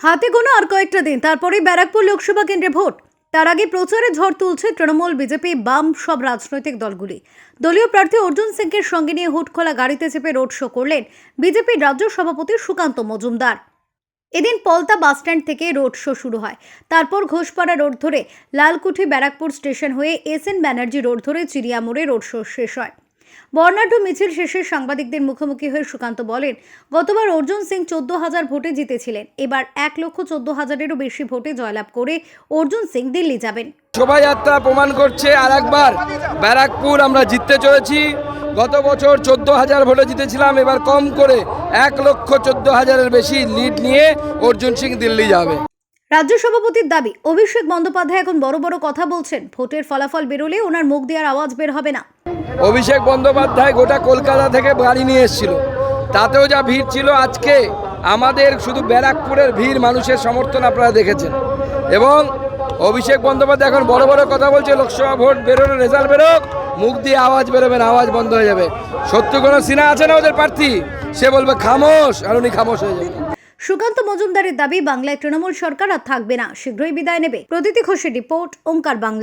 হাতে গোনা আর কয়েকটা দিন, তারপরেই ব্যারাকপুর লোকসভা কেন্দ্রে ভোট। তার আগে প্রচারে ঝড় তুলছে তৃণমূল, বিজেপি, বাম, সব রাজনৈতিক দলগুলি। দলীয় প্রার্থী অর্জুন সিংকে সঙ্গে নিয়ে হুট খোলা গাড়িতে চেপে রোড শো করলেন বিজেপির রাজ্য সভাপতি সুকান্ত মজুমদার। এদিন পলতা বাসস্ট্যান্ড থেকে রোড শো শুরু হয়। তারপর ঘোষপাড়া রোড ধরে লালকুঠি ব্যারাকপুর স্টেশন হয়ে এস এন ব্যানার্জি রোড ধরে চিড়িয়া মোড়ে রোড শো শেষ হয়। বর্ণাঢ্য মিছিল শেষে সাংবাদিকদের মুখোমুখি হয়ে সুকান্ত বলেন, গতবার অর্জুন সিং চোদ্দ হাজার ভোটে জিতেছিলেন। এবার এক লক্ষ চোদ্দ হাজারেরও বেশি ভোটে জয়লাভ করে অর্জুন সিং দিল্লি যাবেন। শোভাযাত্রা প্রমাণ করছে আর একবার ব্যারাকপুর আমরা জিততে চলেছি। গত বছর চোদ্দ হাজার ভোটে জিতেছিলাম, এবার কম করে এক লক্ষ চোদ্দ হাজারের বেশি লিড নিয়ে অর্জুন সিং দিল্লি যাবে। রাজ্য সভাপতির দাবি, অভিষেক বন্দ্যোপাধ্যায় এখন বড় বড় কথা বলছেন। ভোটের ফলাফল বেরোলে ওনার মুখ দেওয়ার আওয়াজ বের হবে না। অভিষেক বন্দ্যোপাধ্যায় গোটা কলকাতা থেকে গাড়ি নিয়ে এসেছিল। তাতেও যা ভিড় ছিল আজকে, আমাদের শুধু ব্যারাকপুরের ভিড় মানুষের সমর্থন আপনারা দেখেছেন। এবং অভিষেক বন্দ্যোপাধ্যায় এখন বড় বড় কথা বলছে, লোকসভা ভোট বেরোনো রেজাল্ট বেরোক, মুখ দিয়ে আওয়াজ বেরোবে না, আওয়াজ বন্ধ হয়ে যাবে। সত্য কোনো সিনা আছে না ওদের প্রার্থী? সে বলবে, খামোশ! আর উনি খামোশ হয়ে যাবে। সুকান্ত মজুমদারের দাবি, বাংলায় তৃণমূল সরকার আর থাকবে না। শীঘ্রই বিদায় নেবে। প্রদীতি ঘোষের রিপোর্ট ওঙ্কার বাংলা।